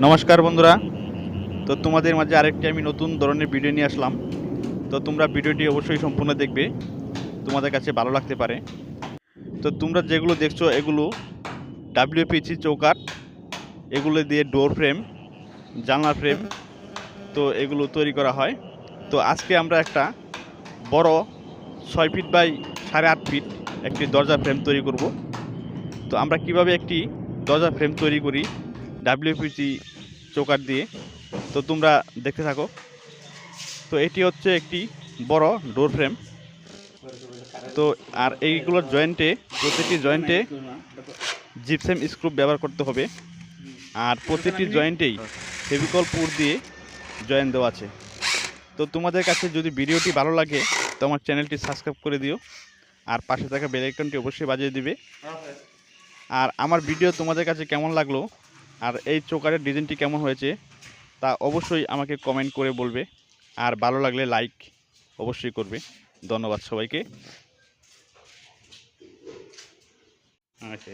নমস্কার বন্ধুরা। তো তোমাদের মাঝে আরেকটি আমি নতুন ধরনের ভিডিও নিয়ে আসলাম। তো তোমরা ভিডিওটি অবশ্যই সম্পূর্ণ দেখবে। তোমাদের কাছে ভালো লাগতে পারে। তো তোমরা যেগুলো দেখছ, এগুলো ডাব্লিউপিসি চৌকাট এগুলো দিয়ে ডোর ফ্রেম জানলা ফ্রেম তো এগুলো তৈরি করা হয়। তো আজকে আমরা একটা বড় ছয় ফিট বাই সাড়ে আট ফিট একটি দরজা ফ্রেম তৈরি করব। তো আমরা কীভাবে একটি দরজা ফ্রেম তৈরি করি ডাব্লিউপিসি চৌকাট দিয়ে। তো তোমরা দেখতে থাকো। তো এটি হচ্ছে একটি বড় ডোর ফ্রেম তো আর এইগুলোর জয়েন্টে প্রতিটি জয়েন্টে জিপসেম স্ক্রু ব্যবহার করতে হবে। আর প্রতিটি জয়েন্টেই ফেভিকল পুর দিয়ে জয়েন দেওয়া আছে। তো তোমাদের কাছে যদি ভিডিওটি ভালো লাগে, তো আমার চ্যানেলটি সাবস্ক্রাইব করে দিও। আর পাশে থাকা বেল আইকনটি অবশ্যই বাজিয়ে দিবে। আর আমার ভিডিও তোমাদের কাছে কেমন লাগল আর এই চোকারের ডিজাইনটি কেমন হয়েছে তা অবশ্যই আমাকে কমেন্ট করে বলবে। আর ভালো লাগলে লাইক অবশ্যই করবে। ধন্যবাদ সবাইকে। আচ্ছা